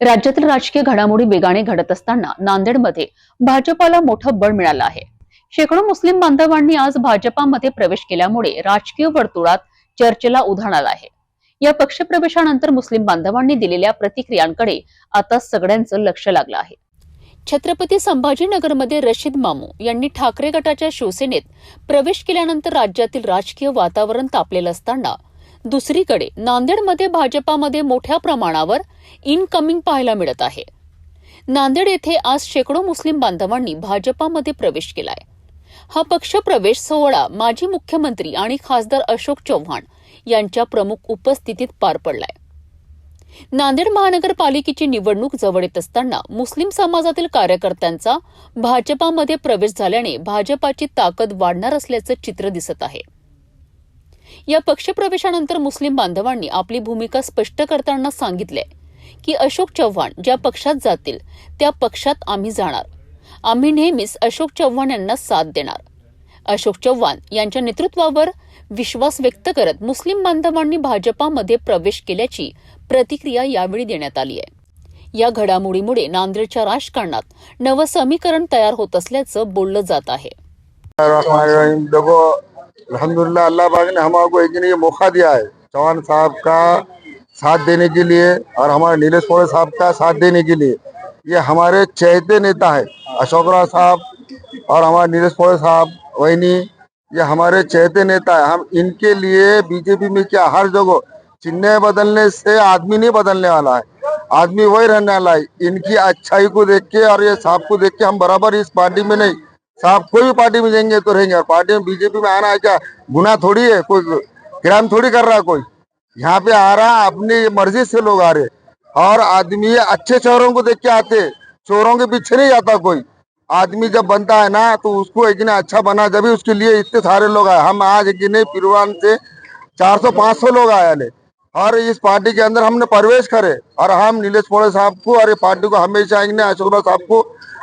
राज्यातील राजकीय घडामोडी वेगाने घडत असताना नांदेडमध्ये भाजपाला मोठं बळ मिळालं आहे. शेकडो मुस्लिम बांधवांनी आज भाजपामध्ये प्रवेश केल्यामुळे राजकीय वर्तुळात चर्चेला उधाण आलं आहे. या पक्षप्रवेशानंतर मुस्लिम बांधवांनी दिलेल्या प्रतिक्रियांकडे आता सगळ्यांचं लक्ष लागलं आहे. छत्रपती संभाजीनगरमध्ये रशीद मामू यांनी ठाकरे गटाच्या शिवसेनेत प्रवेश केल्यानंतर राज्यातील राजकीय वातावरण तापलेलं असताना दुसरीकडे नांदेडमध्ये भाजपामध्ये मोठ्या प्रमाणावर इनकमिंग पाहायला मिळत आहे. नांदेड येथे आज शेकडो मुस्लिम बांधवांनी भाजपामध्ये प्रवेश केलाय. हा पक्ष प्रवेश सोहळा माजी मुख्यमंत्री आणि खासदार अशोक चव्हाण यांच्या प्रमुख उपस्थितीत पार पडलाय. नांदेड महानगरपालिकेची निवडणूक जवळ येत असताना मुस्लिम समाजातील कार्यकर्त्यांचा भाजपामध्ये प्रवेश झाल्याने भाजपाची ताकद वाढणार असल्याचं चित्र दिसत आहे. या पक्षप्रवेशानंतर मुस्लिम बांधवांनी आपली भूमिका स्पष्ट करताना सांगितले की अशोक चव्हाण ज्या पक्षात जातील त्या पक्षात आम्ही जाणार. आम्ही नेहमीच अशोक चव्हाण यांना साथ देणार. अशोक चव्हाण यांच्या नेतृत्वावर विश्वास व्यक्त करत मुस्लिम बांधवांनी भाजपामध्ये प्रवेश केल्याची प्रतिक्रिया यावेळी देण्यात आली आहे. या घडामोडीमुळे नांदेडच्या राजकारणात नवं समीकरण तयार होत असल्याचं बोललं जात आहे. अल्हम्दुलिल्लाह, अल्लाह पाक ने हमको एक दिन ये मौका दिया है, चौहान साहब का साथ देने के लिए और हमारे नीलेश पोड़े साहब का साथ देने के लिए। ये हमारे चहेते नेता है, अशोक राव साहब और हमारे नीलेश पौड़े साहब वहीनी ये हमारे चहेते नेता है। हम इनके लिए बीजेपी में क्या हर जगह चिन्ह बदलने से आदमी नहीं बदलने वाला है, आदमी वही रहने वाला है। इनकी अच्छाई को देख के और ये साहब को देख के हम बराबर इस पार्टी में नहीं साहब, कोई पार्टी में जाएँगे तो रहेंगे। और पार्टी में बीजेपी में आना है क्या? गुना थोड़ी है, कोई क्राइम थोड़ी कर रहा है कोई? यहाँ पे आ रहा, अपनी मर्ज़ी से लोग आ रहे। और आदमी अच्छे चोरों को देख के आते चोरों के पीछे नहीं जाता कोई। आदमी जब बनता है ना तो उसको एक दिन अच्छा बना, जब उसके लिए इतने सारे लोग आए। हम आज एक दिन पिरवान से 400 500 लोग आए ने और इस पार्टी के अंदर हमने प्रवेश करे। और हम नीलेश पोड़े साहब को और ये पार्टी को हमेशा आएँगे अशोक साहब को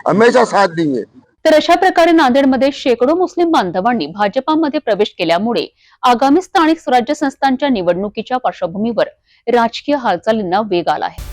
हमेशा साथ देंगे तर अशा प्रकारे नांदेडमध्ये शेकडो मुस्लिम बांधवांनी भाजपामध्ये प्रवेश केल्यामुळे आगामी स्थानिक स्वराज्य संस्थांच्या निवडणुकीच्या पार्श्वभूमीवर राजकीय हालचालींना वेग आला आहे.